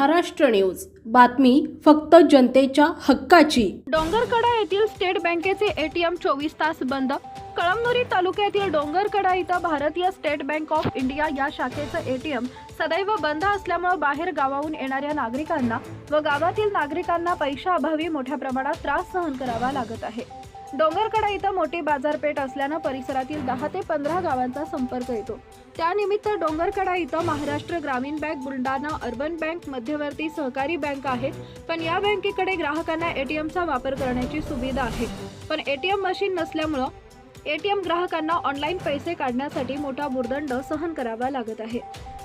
Maharashtra news. बातमी फक्त जनतेच्या हक्काची. डोंगरकडा येथील स्टेट बँकेचे एटीएम चोवीस तास बंद. कळमनुरी तालुक्यातील डोंगरकडा इथं भारतीय स्टेट बँक ऑफ इंडिया या शाखेचं एटीएम सदैव बंद असल्यामुळे बाहेर गावाहून येणाऱ्या नागरिकांना व गावातील नागरिकांना पैशाअभावी मोठ्या प्रमाणात त्रास सहन करावा लागत आहे. डोंगरकडा इथं मोठी बाजारपेठ असल्यानं परिसरातील दहा ते पंधरा गावांचा संपर्क येतो. त्यानिमित्त डोंगरकडा इथं महाराष्ट्र ग्रामीण बँक बुलढाणा अर्बन बँक मध्यवर्ती सहकारी बँक आहे पण या बँकेकडे ग्राहकांना एटीएमचा वापर करण्याची सुविधा आहे. पण एटीएम मशीन नसल्यामुळं एटीएम ग्राहकांना ऑनलाईन पैसे काढण्यासाठी मोठा भुर्दंड सहन करावा लागत आहे.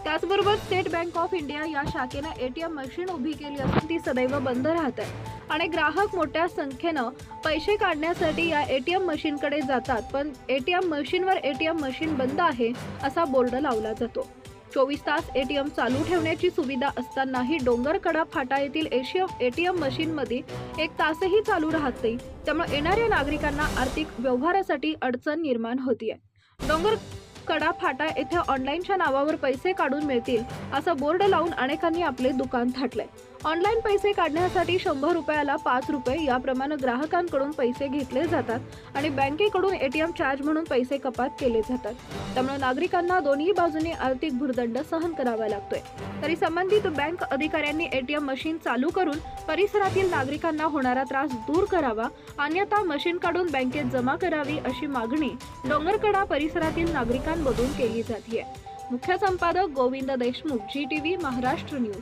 त्याचबरोबर स्टेट बँक ऑफ इंडिया या शाखेनं एटीएम मशीन उभी केली असून ती सदैव बंद राहत आहे. आणि ग्राहक मोठ्या संख्येनं पैसे काढण्यासाठी या एटीएम मशीनकडे जातात पण एटीएम मशीनवर एटीएम मशीन बंद आहे असा बोर्ड लावला जातो. चोवीस तास एटीएम चालू ठेवण्याची सुविधा असतानाही डोंगरकडा फाटा येथील एशियम एटीएम मशीनमध्ये एक तासही चालू राहत नाही. त्यामुळे येणाऱ्या नागरिकांना आर्थिक व्यवहारासाठी अडचण निर्माण होतीये. डोंगर कडा फाटा येथे ऑनलाईनच्या नावावर पैसे काढून मिळतील असा बोर्ड लावून अनेकांनी आपले दुकान थाटले ऑनलाईन पैसे काढण्यासाठी शंभर रुपयाला पाच रुपये याप्रमाणे ग्राहकांकडून पैसे घेतले जातात आणि बँकेकडून एटीएम चार्ज म्हणून पैसे कपात केले जातात. त्यामुळे नागरिकांना दोन्ही बाजूने आर्थिक भुर्दंड सहन करावा लागतोय. तरी संबंधित बँक अधिकाऱ्यांनी एटीएम मशीन चालू करून परिसरातील नागरिकांना होणारा त्रास दूर करावा अन्यथा मशीन काढून बँकेत जमा करावी अशी मागणी डोंगरकडा परिसरातील नागरिकांमधून केली जाते मुख्य संपादक Govind Deshmukh ji TV Maharashtra news.